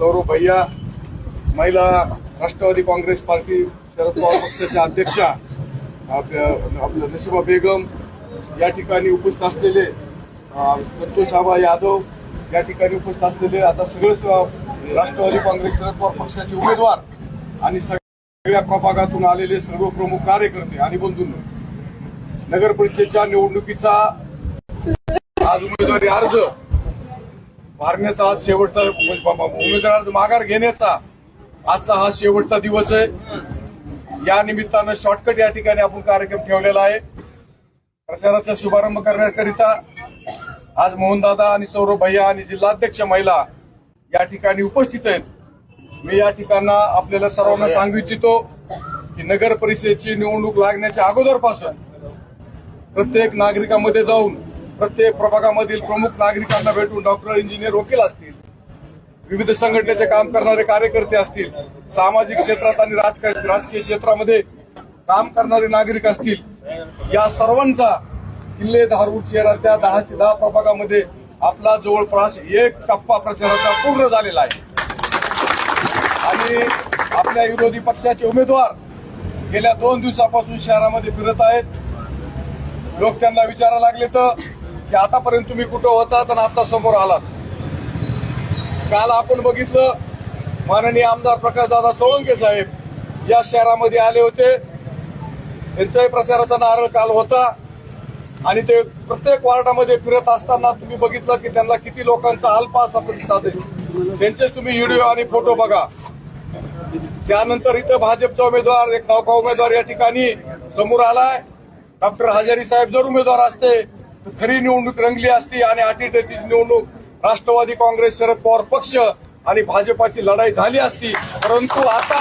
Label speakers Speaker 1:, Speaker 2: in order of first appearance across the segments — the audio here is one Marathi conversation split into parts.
Speaker 1: सौरभ भैया महिला राष्ट्रवादी काँग्रेस पार्टी शरद पवार पक्षाच्या अध्यक्षा आपल्या आपलं नशिबा बेगम या ठिकाणी उपस्थित असलेले संतोष आबा यादव या ठिकाणी उपस्थित असलेले आता सगळेच राष्ट्रवादी काँग्रेस शरद पवार पक्षाचे उमेदवार आणि सगळ्या प्रभागातून आलेले सर्व प्रमुख कार्यकर्ते आणि बंधू नगर परिषदेच्या निवडणुकीचा आज उमेदवारी अर्ज मारण्याचा आज शेवटचा म्हणजे उमेदवार माघार घेण्याचा आजचा हा शेवटचा दिवस आहे. या निमित्तानं शॉर्टकट या ठिकाणी आपण कार्यक्रम ठेवलेला आहे. प्रचाराचा शुभारंभ करण्याकरिता आज मोहनदादा आणि सौरभ भैया आणि जिल्हाध्यक्ष महिला या ठिकाणी उपस्थित आहेत. मी या ठिकाणा आपल्याला सर्वांना सांगू इच्छितो की नगर परिषदेची निवडणूक लागण्याच्या अगोदरपासून प्रत्येक नागरिकांमध्ये जाऊन प्रत्येक प्रभागामधील प्रमुख नागरिकांना भेटून डॉक्टर इंजिनियर वकील असतील विविध संघटनेचे काम करणारे कार्यकर्ते असतील सामाजिक क्षेत्रात आणि राजकीय राजकीय क्षेत्रामध्ये काम करणारे नागरिक असतील या सर्वांचा किल्ले धारूर शहराच्या दहाचे दहा प्रभागामध्ये आपला जवळपास एक टप्पा प्रचाराचा पूर्ण झालेला आहे. आणि आपल्या विरोधी पक्षाचे उमेदवार गेल्या दोन दिवसापासून शहरामध्ये फिरत आहेत. लोक त्यांना विचारायला लागले तर की आतापर्यंत तुम्ही कुठं होतात आणि आता समोर आलात. काल आपण बघितलं माननीय आमदार प्रकाशदादा सोळंके साहेब या शहरामध्ये आले होते. त्यांच्याही प्रचाराचा नारळ काल होता. आणि ते प्रत्येक वार्डामध्ये फिरत असताना तुम्ही बघितलं की त्यांना किती लोकांचा अल्प असा प्रतिसाद आहे त्यांचेच तुम्ही व्हिडिओ आणि फोटो बघा. त्यानंतर इथं भाजपचा उमेदवार एक नौका उमेदवार या ठिकाणी समोर आलाय. डॉक्टर हजारी साहेब जर उमेदवार असते तर खरी निवडणूक रंगली असती आणि अटीतटीची निवडणूक राष्ट्रवादी काँग्रेस शरद पवार पक्ष आणि भाजपाची लढाई झाली असती. परंतु आता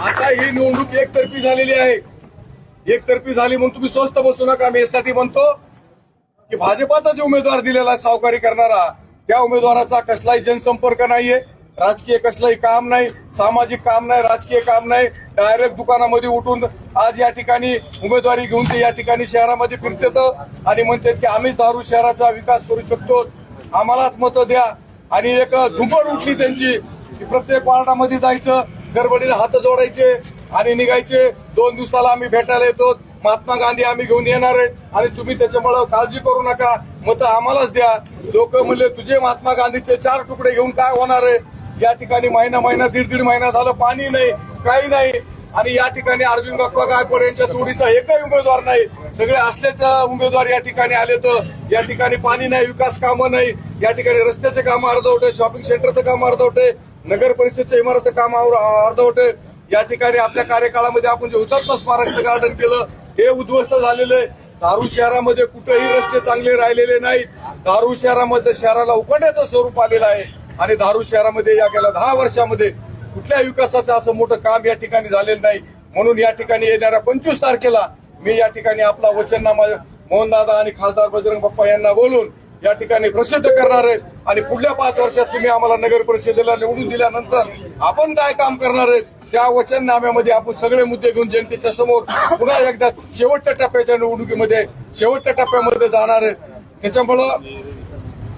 Speaker 1: आता ही निवडणूक एकतर्फी झालेली आहे. एकतर्फी झाली म्हणून तुम्ही स्वस्त बसू नका. मी यासाठी म्हणतो की भाजपाचा जो उमेदवार दिलेला आहे सावकारी करणारा त्या उमेदवाराचा कसलाही जनसंपर्क नाहीये. राजकीय कसलंही काम नाही सामाजिक काम नाही राजकीय काम नाही. डायरेक्ट दुकानामध्ये उठून आज या ठिकाणी उमेदवारी घेऊन ते या ठिकाणी शहरामध्ये फिरतेत आणि म्हणतात की आम्हीच दारू शहराचा विकास करू शकतो. आम्हालाच मतं द्या. आणि एक झुंबड उठली त्यांची की प्रत्येक वार्डामध्ये जायचं गडबडीने हात जोडायचे आणि निघायचे. दोन दिवसाला आम्ही भेटायला येतो. महात्मा गांधी आम्ही घेऊन येणार आहेत आणि तुम्ही त्याच्यामुळे काळजी करू नका. मतं आम्हालाच द्या. लोक म्हणले तुझे महात्मा गांधीचे चार तुकडे घेऊन काय होणार आहे? या ठिकाणी महिना महिना दीड दीड महिना झालं पाणी नाही काही नाही. आणि या ठिकाणी अर्जुन बाप्पा गायकवाड यांच्या तोडीचा एकही उमेदवार नाही. सगळे असलेच उमेदवार या ठिकाणी आले तर या ठिकाणी पाणी नाही विकास कामं नाही. या ठिकाणी रस्त्याचे काम अर्धवटे शॉपिंग सेंटरचं काम अर्धवटे नगर परिषदच्या इमारतचं काम अर्धवटे या ठिकाणी आपल्या कार्यकाळामध्ये आपण जे हुतात्मा स्मारकचं गार्डन केलं हे उद्ध्वस्त झालेलं आहे. दारू शहरामध्ये कुठेही रस्ते चांगले राहिलेले नाही दारू शहरामध्ये शहराला उकडण्याचं स्वरूप आलेलं आहे. आणि दारू शहरामध्ये या गेल्या दहा वर्षामध्ये कुठल्या विकासाचं असं मोठं काम या ठिकाणी झालेलं नाही. म्हणून या ठिकाणी येणाऱ्या पंचवीस तारखेला मी या ठिकाणी आपला वचननामा मोहनदादा आणि खासदार बजरंग बाप्पा यांना बोलून या ठिकाणी प्रसिद्ध करणार आहेत. आणि पुढल्या पाच वर्षात तुम्ही आम्हाला नगर परिषदेला निवडून दिल्यानंतर आपण काय काम करणार आहेत? त्या वचननाम्यामध्ये आपण सगळे मुद्दे घेऊन जनतेच्या समोर पुन्हा एकदा शेवटच्या टप्प्याच्या निवडणुकीमध्ये शेवटच्या टप्प्यामध्ये जाणार आहे त्याच्यामुळं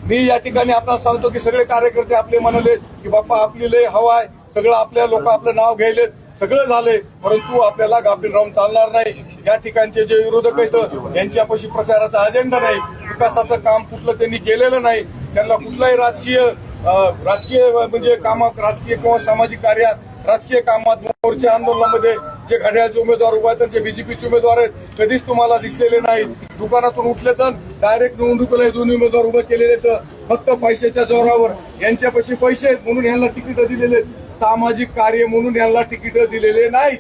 Speaker 1: मी या ठिकाणी आपल्याला सांगतो की सगळे कार्यकर्ते आपले म्हणाले की बाप्पा आपली लय हवा आहे. सगळं आपल्या लोक आपलं नाव घ्यायले सगळं झाले परंतु आपल्याला गाफील राहून चालणार नाही. या ठिकाणचे जे विरोधक आहेत यांच्यापाशी प्रचाराचा अजेंडा नाही. विकासाचं काम कुठलं त्यांनी केलेलं नाही. त्यांना कुठलाही राजकीय राजकीय म्हणजे कामात राजकीय किंवा सामाजिक कार्यात राजकीय कामात मोर्चा आंदोलनामध्ये जे घड्याळचे उमेदवार उभे आहेत जे बीजेपीचे उमेदवार आहेत कधीच तुम्हाला दिसलेले नाहीत. दुकानातून उठले तर डायरेक्ट निवडणुकीला हे दोन्ही उमेदवार उभे केलेले तर फक्त पैशाच्या जोरावर. यांच्यापाशी पैसे आहेत म्हणून यांना तिकीट दिलेले आहेत. सामाजिक कार्य म्हणून यांना तिकीट दिलेले नाहीत.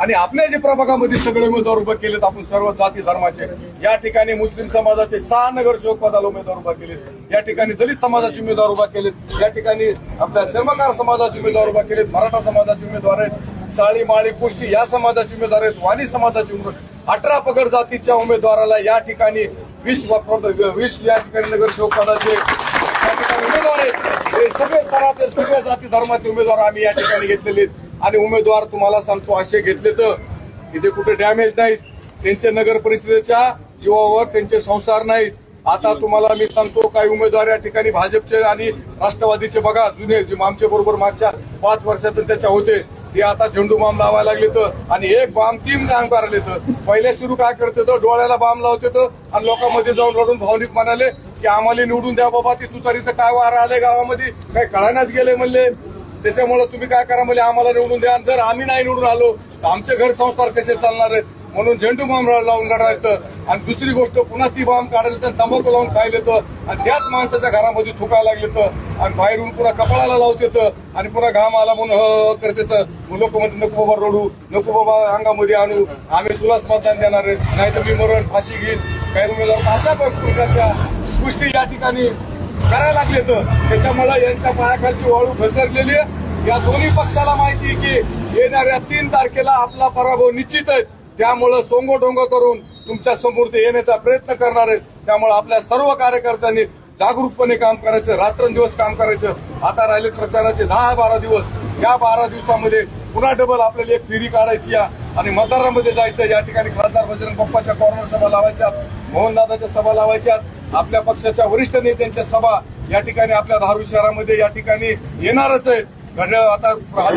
Speaker 1: आणि आपल्या जे प्रभागामध्ये सगळे उमेदवार उभे केलेत आपण सर्व जाती धर्माचे या ठिकाणी मुस्लिम समाजाचे सहा नगरसेवक पदाला उमेदवार उभा केलेत. या ठिकाणी दलित समाजाचे उमेदवार उभा केलेत. या ठिकाणी आपल्या चर्मकार समाजाचे उमेदवार उभा केलेत. मराठा समाजाचे उमेदवार आहेत. साळी माळी कुष्टी या समाजाचे उमेदवार आहेत. वाणी समाजाचे उमेदवार अठरा पगड जातीच्या उमेदवाराला या ठिकाणी वीस वीस या ठिकाणी नगरसेवक पदाचे या ठिकाणी उमेदवार आहेत. हे सगळे स्तरातील सगळ्या जाती धर्माचे उमेदवार आम्ही या ठिकाणी घेतलेले आहेत. आणि उमेदवार तुम्हाला सांगतो असे घेतले तर इथे कुठे डॅमेज नाहीत. त्यांचे नगर परिषदेच्या जीवावर त्यांचे संसार नाहीत. आता तुम्हाला मी सांगतो काही उमेदवार या ठिकाणी भाजपचे आणि राष्ट्रवादीचे बघा जुने जे आमच्या बरोबर मागच्या पाच वर्षातून त्याच्या होते ते आता झेंडू बाम लावायला लागले तर आणि एक बाम तीन काम आले तर. पहिले सुरू काय करते तर डोळ्याला बाम लावते तर आणि लोकांमध्ये जाऊन रडून भावनिक म्हणाले की आम्हाला निवडून द्या बाबा ती तुतारीचं काय वार आले गावामध्ये? काही कळायलाच गेले म्हणले. त्याच्यामुळे तुम्ही काय करा म्हणजे आम्हाला निवडून द्या. आणि जर आम्ही नाही निवडून आलो तर आमचे घर संसार कसे चालणार आहेत? म्हणून झेंडू बाम लावून काढायचं आणि दुसरी गोष्ट पुन्हा ती बाम काढायला तर तंबाखू लावून खायला येतं. आणि त्याच माणसाच्या घरामध्ये थुकायला लागले तर आणि बाहेरून पुन्हा कपाळाला लावत येतं. आणि पुन्हा घाम आला म्हणून ह करत येतं. लोक म्हणते नको बाबा रडू. नको बाबा अंगामध्ये आणू. आम्ही तुलाच मतदान देणार आहे नाहीतर मी मरण फाशी घेईन. काही उमेदवार अशा प्रकारच्या गोष्टी या ठिकाणी करायला लागले तर त्याच्यामुळे यांच्या पायाखालची वाळू घसरलेली आहे. या दोन्ही पक्षाला माहिती आहे की येणाऱ्या तीन तारखेला आपला पराभव निश्चित आहे. त्यामुळं सोंगोढोंग करून तुमच्यासमोर ते येण्याचा प्रयत्न करणार आहेत. त्यामुळे आपल्या सर्व कार्यकर्त्यांनी जागरूकपणे काम करायचं रात्रंदिवस काम करायचं. आता राहिले प्रचाराचे दहा बारा दिवस. या बारा दिवसामध्ये पुन्हा डबल आपल्याला एक फेरी काढायची आणि मतदारामध्ये जायचं या ठिकाणी खासदार बजरंग पप्पाच्या कॉर्नर सभा लावायच्या मोहनदादाच्या सभा लावायच्या आपल्या पक्षाच्या वरिष्ठ नेत्यांच्या सभा या ठिकाणी आपल्या धारू शहरामध्ये या ठिकाणी येणारच आहे. घड्याळ आता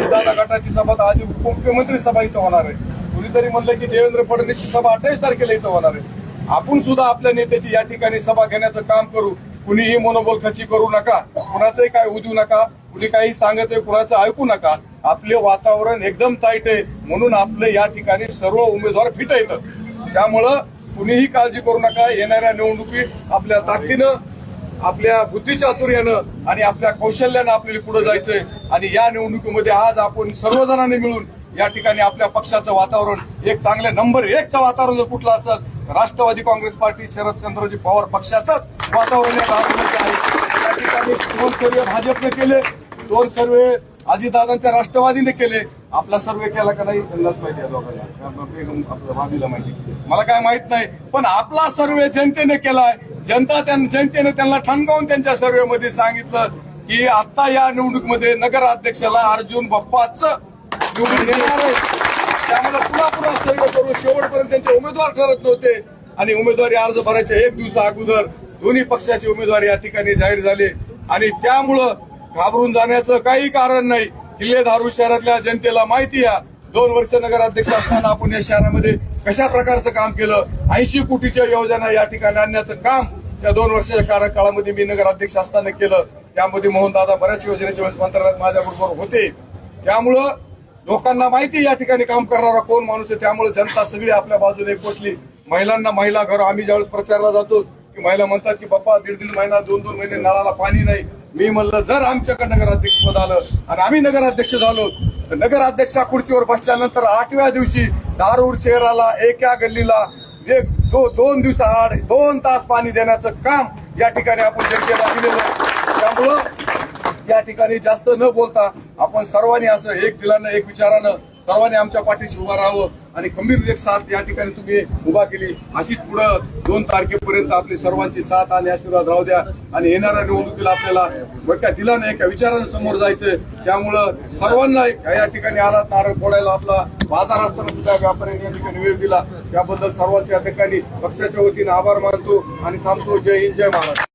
Speaker 1: दादा गटाची सभा तर आज उपमुख्यमंत्री सभा इथं होणार आहे. कुणीतरी म्हणलं की देवेंद्र फडणवीसची सभा अठ्ठावीस तारखेला इथं होणार आहे. आपण सुद्धा आपल्या नेत्याची या ठिकाणी सभा घेण्याचं काम करू. कुणीही मनोबल खची करू नका. कुणाचंही काय उदू नका. कुणी काही सांगत आहे कुणाचं ऐकू नका. आपले वातावरण एकदम ताईट आहे. म्हणून आपलं या ठिकाणी सर्व उमेदवार फिट येतं त्यामुळं कुणीही काळजी करू नका. येणाऱ्या निवडणुकी आपल्या ताकदीनं आपल्या बुद्धिचातुर्यानं आणि आपल्या कौशल्यानं आपल्याला पुढे जायचंय. आणि या निवडणुकीमध्ये आज आपण सर्वजणांनी मिळून या ठिकाणी आपल्या पक्षाचं वातावरण एक चांगल्या नंबर एकचं वातावरण जर कुठलं असेल राष्ट्रवादी काँग्रेस पार्टी शरदचंद्रजी पवार पक्षाचंच वातावरण या आहे. या ठिकाणी दोन सर्वे भाजपने केले दोन सर्वे अजितदादांच्या राष्ट्रवादीने केले. आपला सर्वे केला का नाही त्यांनाच माहिती आहे लोकांना बेगम आपल्या भाभीला माहिती मला काय माहीत नाही पण आपला सर्वे जनतेने केलाय. जनता त्यां- जनतेने त्यांना ठणकावून त्यांच्या सर्वेमध्ये सांगितलं की आता या निवडणुकीमध्ये नगराध्यक्षाला अर्जुन बाप्पाच निवडून येणार आहे. त्यामुळे पुन्हा पुन्हा सर्व करून शेवटपर्यंत त्यांचे उमेदवार ठरत नव्हते. आणि उमेदवारी अर्ज भरायच्या एक दिवसा अगोदर दोन्ही पक्षाचे उमेदवार या ठिकाणी जाहीर झाले. आणि त्यामुळं घाबरून जाण्याचं काही कारण नाही. किल्ले धारू शहरातल्या जनतेला माहिती आहे. दोन वर्ष नगराध्यक्ष असताना आपण या शहरामध्ये कशा प्रकारचं काम केलं? ऐंशी कोटीच्या योजना या ठिकाणी आणण्याचं काम त्या दोन वर्षाच्या कार्यकाळामध्ये मी नगराध्यक्ष असताना केलं. त्यामध्ये मोहनदादा बऱ्याच योजनेच्या वेळेस मंत्रालयात माझ्याबरोबर होते. त्यामुळं लोकांना माहिती या ठिकाणी काम करणारा कोण माणूस आहे. त्यामुळे जनता सगळी आपल्या बाजूने पोचली महिलांना महिला घर आम्ही ज्यावेळेस प्रचारला जातो की महिला म्हणतात की बाप्पा दीड दीड महिना दोन दोन महिने नळाला पाणी नाही. मी म्हणलं जर आमच्याकडे नगराध्यक्ष पद आलं आणि आम्ही नगराध्यक्ष झालो तर नगराध्यक्षा खुर्चीवर बसल्यानंतर आठव्या दिवशी दारूर शहराला एका गल्लीला एक दो, दोन दिवसाआड दोन तास पाणी देण्याचं काम या ठिकाणी आपण जनतेला दिलेलं त्यामुळं या ठिकाणी जास्त न बोलता आपण सर्वांनी असं एक दिलानं एक विचारानं सर्वांनी आमच्या पाठीशी उभं राहावं. आणि खंबीर एक साथ या ठिकाणी तुम्ही उभा केली. अशीच पुढं दोन तारखेपर्यंत आपली सर्वांची साथ आणि आशीर्वाद राहू द्या. आणि येणाऱ्या निवडणुकीला आपल्याला मोठ्या दिलानं एका विचारानं समोर जायचं. त्यामुळं सर्वांना एक- या ठिकाणी आला तारण फोडायला आपला बाजार असताना सुद्धा व्यापाऱ्यांनी या ठिकाणी वेळ दिला. त्याबद्दल सर्वांच्या ठिकाणी पक्षाच्या वतीने आभार मानतो आणि थांबतो. जय हिंद जय महाराष्ट्र.